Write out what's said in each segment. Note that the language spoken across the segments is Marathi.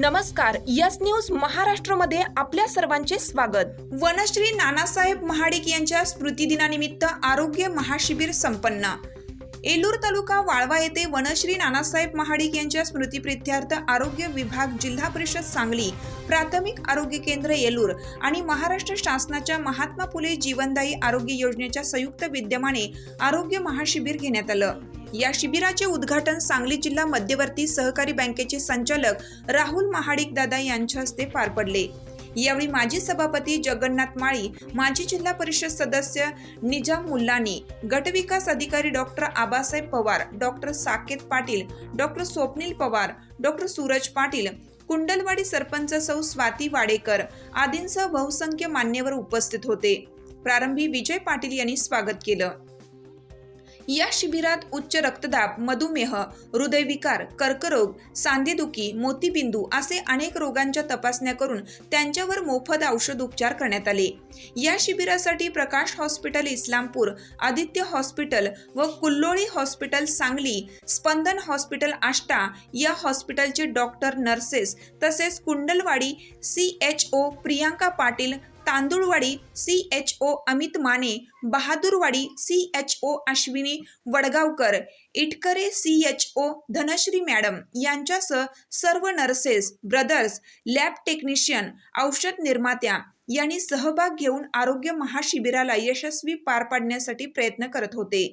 नमस्कार यस न्यूज महाराष्ट्रमध्ये आपल्या सर्वांचे स्वागत. वनश्री नानासाहेब महाडिक यांच्या स्मृतिदिनानिमित्त आरोग्य महाशिबिर संपन्न. एलूर तालुका वाळवा येथे वनश्री नानासाहेब महाडिक यांच्या स्मृतिप्रित्यर्थ आरोग्य विभाग जिल्हा परिषद सांगली प्राथमिक आरोग्य केंद्र येलूर आणि महाराष्ट्र शासनाच्या महात्मा फुले जीवनदायी आरोग्य योजनेच्या संयुक्त विद्यमाने आरोग्य महाशिबिर घेण्यात आलं. या शिबिराचे उद्घाटन सांगली जिल्हा मध्यवर्ती सहकारी बँकेचे संचालक राहुल महाडिक दादा यांच्या हस्ते पार पडले. यावेळी माजी सभापती जगन्नाथ माळी माजी जिल्हा परिषद सदस्य निजाम मुल्लानी गटविकास अधिकारी doctor Abasaheb Pawar doctor Saket Patil doctor Swapnil Pawar doctor Suraj Patil Kundalwadi sarpanch Sau Swati Wadekar आदींसह बहुसंख्य मान्यवर उपस्थित होते. प्रारंभी विजय पाटील यांनी स्वागत केलं. या शिबिरात उच्च रक्तदाब मधुमेह हृदयविकार कर्करोग सांधेदुखी मोतीबिंदू असे अनेक रोगांच्या तपासण्या करून त्यांच्यावर मोफत औषध उपचार करण्यात आले. या शिबिरासाठी प्रकाश हॉस्पिटल इस्लामपूर आदित्य हॉस्पिटल व कुल्लोळी हॉस्पिटल सांगली स्पंदन हॉस्पिटल आष्टा या हॉस्पिटलचे डॉक्टर नर्सेस तसेच Kundalwadi C H O Priyanka Patil Tandulwadi C H O Amit Mane Bahadurwadi C H O Ashwini Wadgaonkar Itkare C H O Dhanashree madam यांच्यासह सर्व नर्सेस ब्रदर्स लॅब टेक्निशियन औषध निर्मात्या यांनी सहभाग घेऊन आरोग्य महाशिबिराला यशस्वी पार पाडण्यासाठी प्रयत्न करत होते.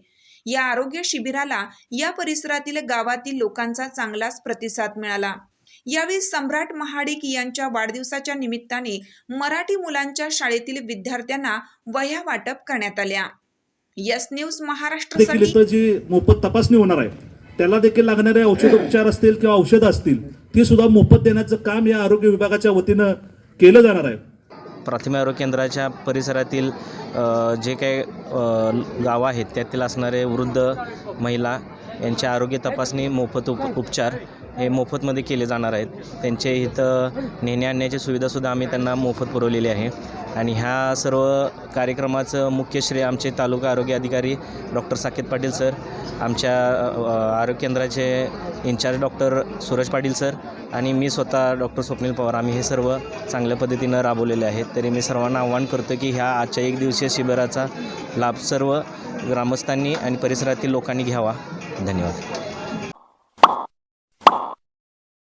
या आरोग्य शिबिराला या परिसरातील गावातील लोकांचा चांगलाच प्रतिसाद मिळाला. यावेळी सम्राट महाडिक यांच्या वाढदिवसाच्या निमित्ताने मराठी मुलांच्या शाळेतील विद्यार्थ्यांना वह्या वाटप करण्यात आल्या. यस न्यूज इथं जी मोफत तपासणी होणार आहे त्याला देखील लागणारे औषधोपचार असतील किंवा औषधं असतील ती सुद्धा मोफत देण्याचं काम या आरोग्य विभागाच्या वतीनं केलं जाणार आहे. प्राथमिक आरोग्य केंद्राच्या परिसरातील जे काही अ, गावं आहेत त्यातील असणारे वृद्ध महिला यांच्या आरोग्य तपासणी मोफत उप उपचार हे मोफतमध्ये केले जाणार आहेत. त्यांचे इथं नेण्या आणण्याची सुविधासुद्धा आम्ही त्यांना मोफत पुरवलेली आहे. आणि ह्या सर्व कार्यक्रमाचं मुख्य श्रेय आमचे तालुका आरोग्य अधिकारी डॉक्टर साकेत पाटील सर आमच्या आरोग्य केंद्राचे incharge doctor Suraj Patil sir आणि मी स्वतः डॉक्टर स्वप्नील पवार. आम्ही हे सर्व चांगल्या पद्धतीनं राबवलेले आहेत. तरी मी सर्वांना आव्हान करतो की ह्या आजच्या एक दिवसीय शिबिराचा लाभ सर्व ग्रामस्थांनी आणि परिसरातील लोकांनी घ्यावा. धन्यवाद.